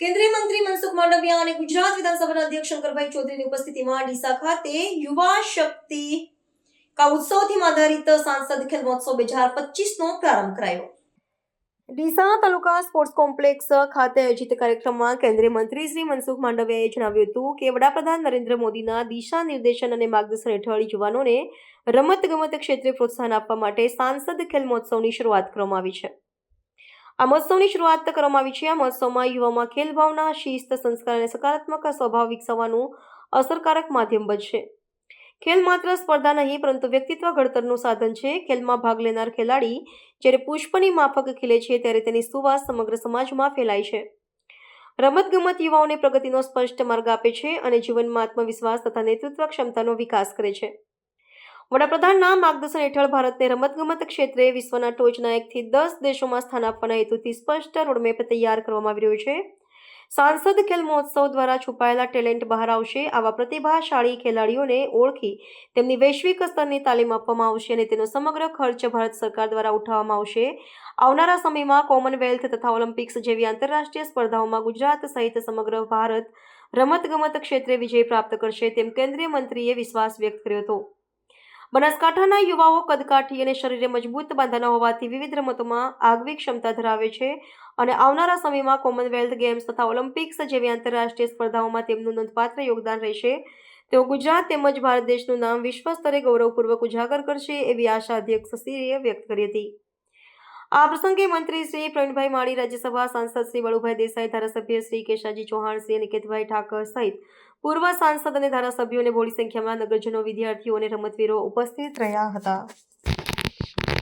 વાઘેલા અને ગુજરાત વિધાનસભાના અધ્યક્ષ શંકરભાઈ ચૌધરીની ઉપસ્થિતિમાં ડીસા ખાતે યુવા શક્તિ કા ઉત્સવ થીમ આધારિત સાંસદ ખેલ મહોત્સવ બે હજાર પચીસનો પ્રારંભ કરાયો. ડીસા તાલુકા સ્પોર્ટ્સ કોમ્પ્લેક્સ ખાતે આયોજિત કાર્યક્રમમાં કેન્દ્રીય મંત્રી શ્રી મનસુખ માંડવિયાએ જણાવ્યું હતું કે વડાપ્રધાન નરેન્દ્ર મોદીના દિશા નિર્દેશન અને માર્ગદર્શન હેઠળ યુવાનોને રમત ગમત ક્ષેત્રે પ્રોત્સાહન આપવા માટે સાંસદ ખેલ મહોત્સવની શરૂઆત કરવામાં આવી છે. આ મહોત્સવની શરૂઆત કરવામાં આવી છે. આ મહોત્સવમાં યુવામાં ખેલ ભાવના શિસ્ત, સંસ્કાર અને સકારાત્મક સ્વભાવ વિકસાવવાનું અસરકારક માધ્યમ બનશે. ખેલ માત્ર સ્પર્ધા નહીં, પરંતુ વ્યક્તિત્વ ઘડતરનું સાધન છે. ખેલમાં ભાગ લેનાર ખેલાડી જ્યારે પુષ્પની માફક ખીલે છે, ત્યારે તેની સુવાસ સમગ્ર સમાજમાં ફેલાય છે. રમતગમત યુવાઓને પ્રગતિનો સ્પષ્ટ માર્ગ આપે છે અને જીવનમાં આત્મવિશ્વાસ તથા નેતૃત્વ ક્ષમતાનો વિકાસ કરે છે. વડાપ્રધાનના માર્ગદર્શન હેઠળ ભારતને રમતગમત ક્ષેત્રે વિશ્વના ટોચના એકથી દસ દેશોમાં સ્થાન આપવાના હેતુથી સ્પષ્ટ રોડમેપ તૈયાર કરવામાં આવી રહ્યો છે. સાંસદ ખેલ મહોત્સવ દ્વારા છુપાયેલા ટેલેન્ટ બહાર આવશે, આવા પ્રતિભાશાળી ખેલાડીઓને ઓળખી તેમની વૈશ્વિક સ્તરની તાલીમ આપવામાં આવશે અને તેનો સમગ્ર ખર્ચ ભારત સરકાર દ્વારા ઉઠાવવામાં આવશે. આવનારા સમયમાં કોમનવેલ્થ તથા ઓલિમ્પિક્સ જેવી આંતરરાષ્ટ્રીય સ્પર્ધાઓમાં ગુજરાત સહિત સમગ્ર ભારત રમતગમત ક્ષેત્રે વિજય પ્રાપ્ત કરશે તેમ કેન્દ્રીય મંત્રીએ વિશ્વાસ વ્યક્ત કર્યો હતો. બનાસકાંઠાના યુવાઓ કદકાઠી અને શરીરે મજબૂત બાંધાના હોવાથી વિવિધ રમતોમાં આગવી ક્ષમતા ધરાવે છે અને આવનારા સમયમાં કોમનવેલ્થ ગેમ્સ તથા ઓલિમ્પિક્સ જેવી આંતરરાષ્ટ્રીય સ્પર્ધાઓમાં તેમનું નોંધપાત્ર યોગદાન રહેશે. તેઓ ગુજરાત તેમજ ભારત દેશનું નામ વિશ્વ સ્તરે ગૌરવપૂર્વક ઉજાગર કરશે એવી આશા અધ્યક્ષશ્રીએ વ્યક્ત કરી હતી. આ પ્રસંગે મંત્રી શ્રી પ્રવીણભાઈ માળી, રાજ્યસભા સાંસદ શ્રી બળુભાઈ દેસાઈ, ધારાસભ્ય શ્રી કેશાજી ચૌહાણ, શ્રી નિકેતભાઈ ઠાકર સહિત પૂર્વ સાંસદ અને ધારાસભ્યો અને બોડી સંખ્યામાં નગરજનો, વિદ્યાર્થીઓ અને રમતવીરો ઉપસ્થિત રહ્યા હતા.